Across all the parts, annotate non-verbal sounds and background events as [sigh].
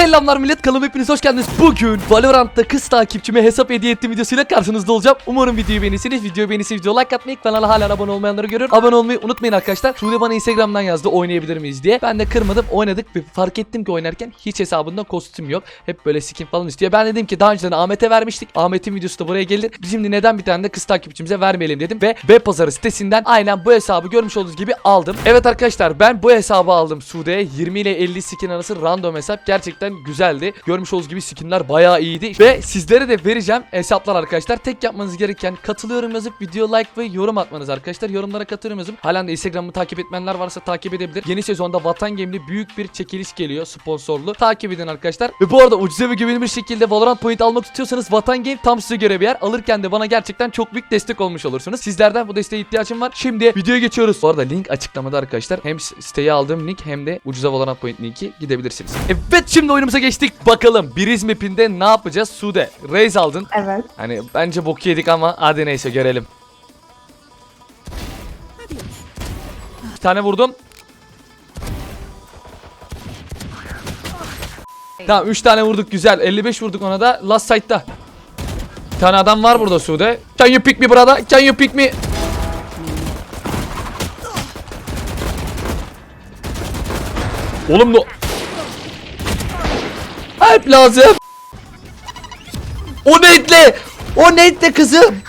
Selamlar millet kanalıma hepiniz hoş geldiniz. Bugün Valorant'ta kız takipçime hesap hediye ettiğim videosuyla karşınızda olacağım. Umarım videoyu beğenirsiniz. Videoyu beğenirseniz video like atmayı, kanala hala abone olmayanları görüyorum. Abone olmayı unutmayın arkadaşlar. Sude bana Instagram'dan yazdı oynayabilir miyiz diye. Ben de kırmadım oynadık ve fark ettim ki oynarken hiç hesabında kostüm yok. Hep böyle skin falan istiyor. Ben dedim ki daha önceden Ahmet'e vermiştik. Ahmet'in videosu da buraya gelir. Şimdi neden bir tane de kız takipçimize vermeyelim dedim. Ve B pazarı sitesinden aynen bu hesabı görmüş olduğunuz gibi aldım. Evet arkadaşlar ben bu hesabı aldım Sude'ye. 20 ile 50 skin arası random hesap. Gerçekten güzeldi. Görmüş olduğunuz gibi skinler bayağı iyiydi. Ve sizlere de vereceğim hesaplar arkadaşlar. Tek yapmanız gereken katılıyorum yazıp video like ve yorum atmanız arkadaşlar. Yorumlara katılıyorum yazıp halen de Instagram'ı takip etmeyenler varsa takip edebilir. Yeni sezonda Vatan Game'li büyük bir çekiliş geliyor sponsorlu. Takip edin arkadaşlar. Ve bu arada ucuza ve güvenilir şekilde Valorant point almak istiyorsanız Vatan Game tam size göre bir yer. Alırken de bana gerçekten çok büyük destek olmuş olursunuz. Sizlerden bu desteğe ihtiyacım var. Şimdi videoya geçiyoruz. Bu arada link açıklamada arkadaşlar. Hem siteye aldığım link hem de ucuza Valorant point linki gidebilirsiniz. Evet şimdi oyunumuza geçtik. Bakalım Biriz map'inde ne yapacağız? Sude. Raze aldın. Evet. Hani bence bok yedik ama hadi neyse görelim. Bir tane vurdum. Tamam 3 tane vurduk güzel. 55 vurduk ona da. Last sight'ta. Bir tane adam var burada Sude. Can you pick me brother? Can you pick me? Oğlum no. Help lazım. O netle. O netle kızım.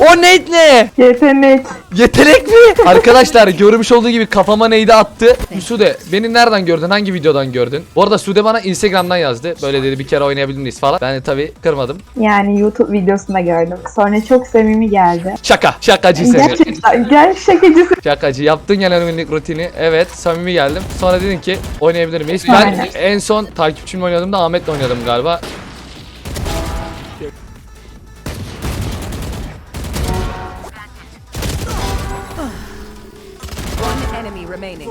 O netle. Yetenek. Yetenek mi? Arkadaşlar görmüş olduğu gibi kafama neydi attı. Sude beni nereden gördün? Hangi videodan gördün? Bu arada Sude bana Instagram'dan yazdı. Böyle dedi bir kere oynayabilir miyiz falan. Ben de tabii kırmadım. Yani YouTube videosunda gördüm. Sonra çok samimi geldi. Şaka. Şakacı seni. Gerçekten gel şakacısın. Şakacı yaptın genel günlük rutini. Evet samimi geldim. Sonra dedin ki oynayabilir miyiz? Ben en son takipçimle oynadığımda Ahmet'le oynadım galiba.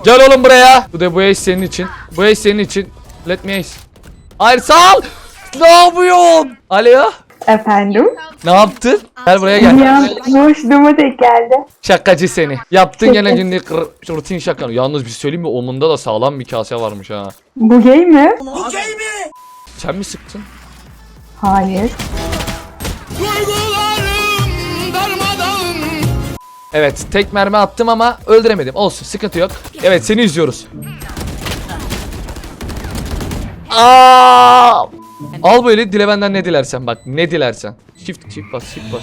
Gel oğlum buraya. Bu da bu ace senin için. Bu ace senin için. Let me ace. Hayır sağ ol. Ne yapıyorsun? Alo. Efendim? Ne yaptın? Gel buraya gel. Ya boşluğuma tek geldi. Şakacı seni. Yaptın gene günlük rutin şakanı. Yalnız bir şey söyleyeyim mi? Omunda da sağlam bir kase varmış ha. Bu gay mi? Sen mi sıktın? Hayır. Evet tek mermi attım ama öldüremedim. Olsun sıkıntı yok. Evet seni izliyoruz. Aa! Al böyle dile benden ne dilersen bak ne dilersen. Shift shift bas shift bas.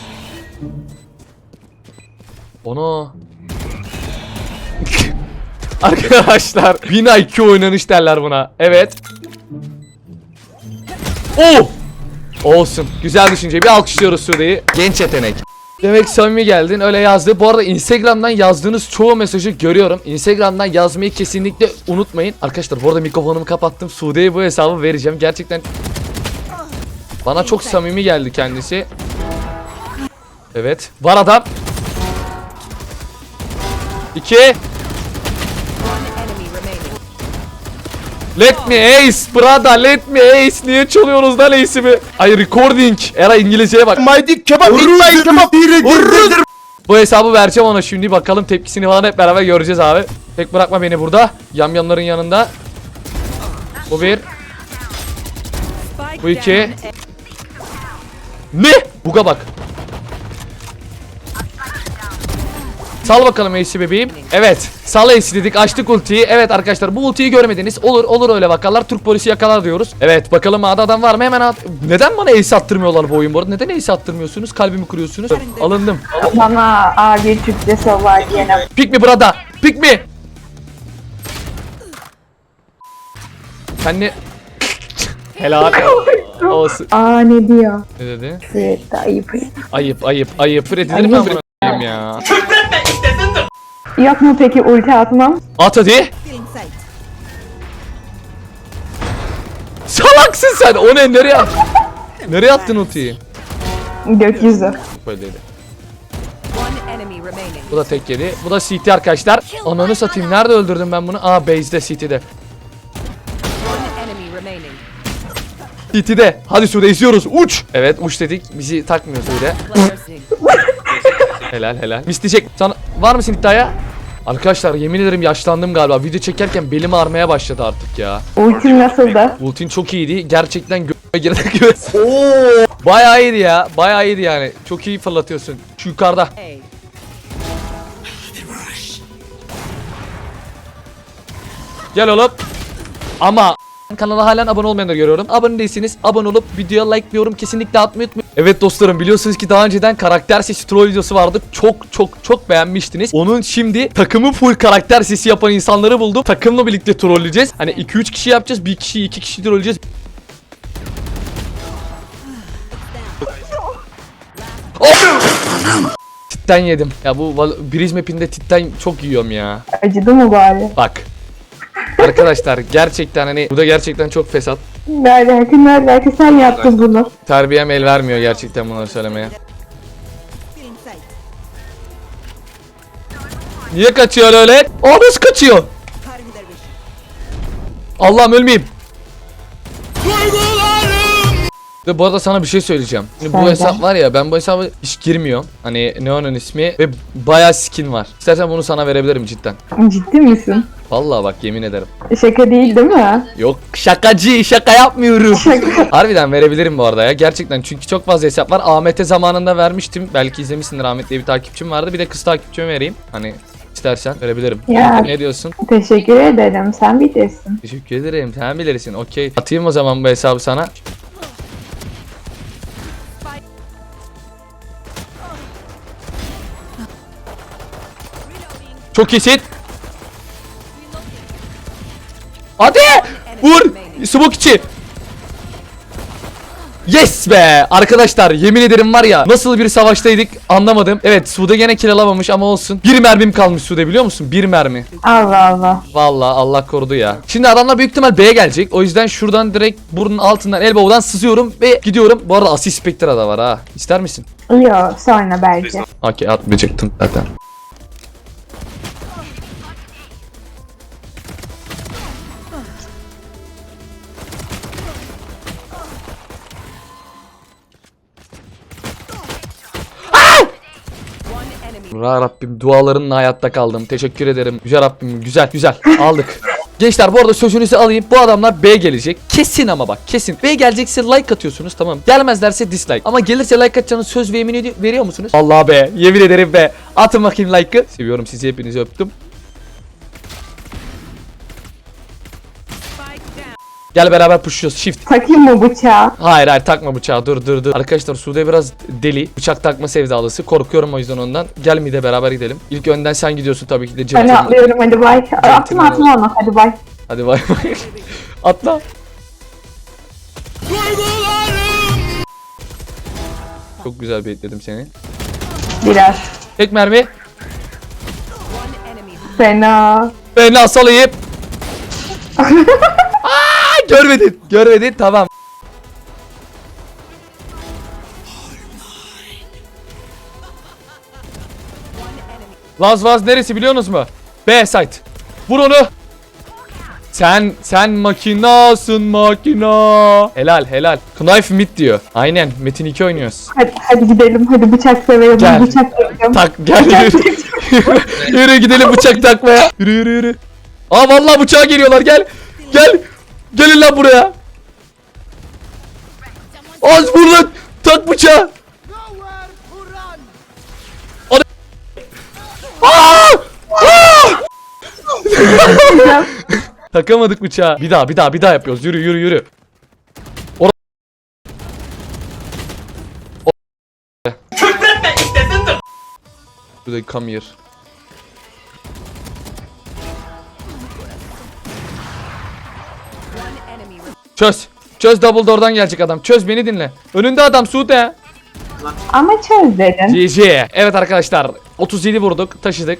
Onu. [laughs] Arkadaşlar 1000 IQ oynanış derler buna. Evet. Oh! Olsun. Güzel düşünce. Bir alkışlıyoruz Sude'yi. Genç yetenek. Demek samimi geldin öyle yazdı. Bu arada Instagram'dan yazdığınız çoğu mesajı görüyorum. Instagram'dan yazmayı kesinlikle unutmayın. Arkadaşlar bu arada mikrofonumu kapattım. Sude'ye bu hesabı vereceğim. Gerçekten bana çok samimi geldi kendisi. Evet. Var adam. İki. Let me ace brother let me ace niye çalıyorsunuz lan ace'imi? Ay recording. Era İngilizceye bak. My dick kebap eat my kebap. Bu hesabı vereceğim ona şimdi bakalım tepkisini falan hep beraber göreceğiz abi. Tek bırakma beni burada. Yamyamların yanında. Bu bir. Bu iki. Ne? Buga bak. Sal bakalım Ace'i bebeğim. Evet. Sal Ace dedik. Açtık ultiyi. Evet arkadaşlar bu ultiyi görmediniz. Olur olur öyle bakarlar. Türk polisi yakalar diyoruz. Evet bakalım A'da adam var mı? Hemen at. Neden bana Ace attırmıyorlar bu oyun bu arada? Neden Ace attırmıyorsunuz? Kalbimi kırıyorsunuz. Alındım. Bana A1 Türkçesi var diyene. Pick me brother. Pick me. Sen ne? Helal. [laughs] Olsun. Aa ne diyor? Ne dedi? Sürekli ayıp. Ayıp ayıp ayıp. Fred dedim ben a**ayım ya. Yok mu peki ulti atmam? At hadi. Salaksın sen. O ne? Nereye attın? Nereye attın ultiyi? Gökyüzü. Böyle dedi. One enemy remaining. Bu da tek yedi. Bu da CT arkadaşlar. Ananı satayım. Nerede öldürdüm ben bunu? Aa base'de CT'de. CT'de. Hadi Sude izliyoruz. Uç. Evet uç dedik. Bizi takmıyor Sude. [laughs] Helal helal. Misleyecek. Sana var mısın iddiaya? Arkadaşlar yemin ederim yaşlandım galiba. Video çekerken belim ağrımaya başladı artık ya. Ultim nasıldı? Ultin çok iyiydi. Gerçekten gö- [laughs] girdi gibi. Bayağı iyiydi ya. Bayağı iyiydi yani. Çok iyi fırlatıyorsun. Şu yukarıda. Gel oğlum. Ama kanala halen abone olmayanları görüyorum. Abone değilseniz abone olup videoya like ve yorum kesinlikle atmayı unutmayın. Evet dostlarım biliyorsunuz ki daha önceden karakter sesi troll videosu vardı. Çok çok çok beğenmiştiniz. Onun şimdi takımı full karakter sesi yapan insanları buldum. Takımla birlikte trolleyeceğiz. Hani 2-3 kişi yapacağız. Bir kişi 2 kişi trolleyeceğiz. Titten yedim. Ya bu Breeze map'inde titten çok yiyorum ya. Acıdı mı bari? Bak. Arkadaşlar gerçekten hani bu da gerçekten çok fesat. Ne alaka ne alaka sen yaptın bunu. Terbiyem el vermiyor gerçekten bunları söylemeye. Niye kaçıyor öyle? Aa nasıl kaçıyor? Allah'ım ölmeyeyim. Ve bu arada sana bir şey söyleyeceğim. Şimdi bu hesap var ya ben bu hesaba hiç girmiyorum. Hani Neon'un ismi ve bayağı skin var. İstersen bunu sana verebilirim cidden. Ciddi misin? Vallahi bak yemin ederim. Şaka değil değil mi? Yok şakacı şaka yapmıyorum. Harbiden verebilirim bu arada ya gerçekten çünkü çok fazla hesap var. Ahmet'e zamanında vermiştim. Belki izlemişsindir Ahmet diye bir takipçim vardı. Bir de kız takipçime vereyim. Hani istersen verebilirim. Ya. Ne diyorsun? Teşekkür ederim sen bilirsin. Teşekkür ederim. Sen bilirsin. Okey. Atayım o zaman bu hesabı sana. Çok iyisin. Hadi! Vur! Smoke içi. Yes be! Arkadaşlar yemin ederim var ya nasıl bir savaştaydık anlamadım. Evet Sude gene kill alamamış ama olsun. Bir mermim kalmış Sude biliyor musun? Bir mermi. Allah Allah. Vallahi Allah korudu ya. Şimdi adamlar büyük ihtimal B'ye gelecek. O yüzden şuradan direkt burnun altından elbow'dan sızıyorum ve gidiyorum. Bu arada Asis Spectra da var ha. İster misin? Yok sonra belki. Okey atmayacaktım zaten. Ya Rabbim dualarınla hayatta kaldım. Teşekkür ederim. Güzel Rabbim güzel güzel aldık. Gençler bu arada sözünüzü alayım. Bu adamlar B gelecek. Kesin ama bak kesin. B gelecekse like atıyorsunuz tamam. Gelmezlerse dislike. Ama gelirse like atacağınız söz ve yemin veriyor musunuz? Allah be. Yemin ederim be. Atın bakayım like'ı. Seviyorum sizi hepinizi öptüm. Spike down. Gel beraber pushluyoruz. Shift. Takayım mı bıçağı? Hayır hayır takma bıçağı dur dur dur. Arkadaşlar Sude biraz deli. Bıçak takma sevdalısı. Korkuyorum o yüzden ondan. Gel mide beraber gidelim. İlk önden sen gidiyorsun tabii ki de Ben atlıyorum hadi bay. Atma atma onu hadi bay. Hadi bay bay. [laughs] Atla. Çok güzel bekledim seni. Biraz. Tek mermi. Fena. Ben asalayıp. Aa, [laughs] [laughs] görmedin. Görmedin tamam. Laz Vaz neresi biliyorsunuz mu? B site. Vur onu. Sen sen makinasın makina. Helal helal. Knife mid diyor. Aynen Metin 2 oynuyoruz. Hadi, hadi gidelim hadi bıçak severim. Gel. Bıçak severim. Tak gel yürü. [laughs] yürü gidelim bıçak takmaya. Yürü yürü yürü. Aa vallahi bıçağa geliyorlar gel. Gel. Gelin lan buraya. Az burada tak bıçağı. Takamadık bıçağı. Bir daha bir daha bir daha yapıyoruz. Yürü yürü yürü. Or Şurada come here. Çöz. Çöz double door'dan gelecek adam. Çöz beni dinle. Önünde adam Sude. Ama çöz dedin. GG. Evet arkadaşlar 37 vurduk taşıdık.